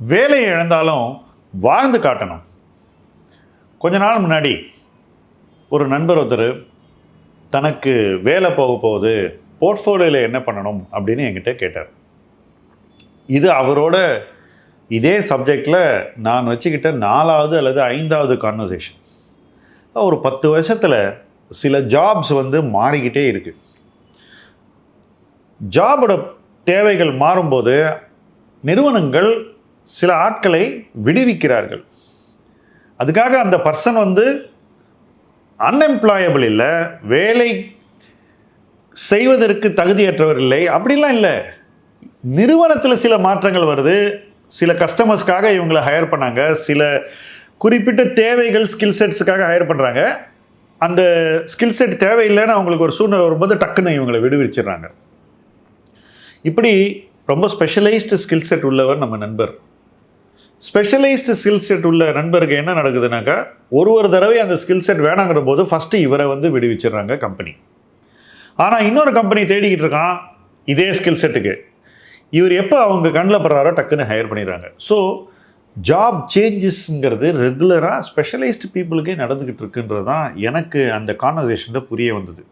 வேலையை இழந்தாலும் வாழ்ந்து காட்டணும். கொஞ்ச நாள் முன்னாடி ஒரு நண்பர் ஒருத்தர் தனக்கு வேலை போக போகுது போர்ட்ஃபோலியோவில் என்ன பண்ணணும் அப்படின்னு என்கிட்ட கேட்டார். இது அவரோட இதே சப்ஜெக்டில் நான் வச்சுக்கிட்ட நாலாவது அல்லது ஐந்தாவது கான்வர்சேஷன் ஒரு பத்து வருஷத்தில் சில ஜாப்ஸ் வந்து மாறிக்கிட்டே இருக்குது ஜாபோட தேவைகள் மாறும்போது நிறுவனங்கள் சில ஆட்களை விடுவிக்கிறார்கள். அதுக்காக அந்த பர்சன் வந்து அன்எம்ப்ளாயபிள் இல்லை வேலை செய்வதற்கு தகுதியற்றவர் இல்லை அப்படிலாம் இல்லை. நிறுவனத்தில் சில மாற்றங்கள் வருது. சில கஸ்டமர்ஸ்க்காக இவங்களை ஹையர் பண்ணாங்க. சில குறிப்பிட்ட தேவைகள் ஸ்கில் செட்ஸுக்காக ஹையர் பண்ணுறாங்க அந்த ஸ்கில் செட் தேவையில்லைன்னு அவங்களுக்கு ஒரு சூழ்நிலை வரும்போது டக்குன்னு இவங்களை விடுவிச்சிடுறாங்க. இப்படி ரொம்ப ஸ்பெஷலைஸ்டு ஸ்கில் செட் உள்ளவர் நம்ம நண்பர். ஸ்பெஷலைஸ்டு ஸ்கில் செட் உள்ள நண்பருக்கு என்ன நடக்குதுனாக்கா ஒரு ஒரு தடவை அந்த ஸ்கில் செட் வேணாங்கிற போது ஃபஸ்ட்டு இவரை வந்து விடுவிச்சிடுறாங்க கம்பெனி ஆனால் இன்னொரு கம்பெனி தேடிக்கிட்டு இருக்கான் இதே ஸ்கில் செட்டுக்கு இவர் எப்போ அவங்க கண்ணில் படுறாரோ டக்குன்னு ஹையர் பண்ணிடுறாங்க. ஸோ ஜாப் சேஞ்சஸ்ங்கிறது ரெகுலராக ஸ்பெஷலைஸ்டு பீப்புளுக்கே நடந்துக்கிட்டு இருக்குன்றது தான் எனக்கு அந்த கான்வர்சேஷனில் புரிய வந்தது.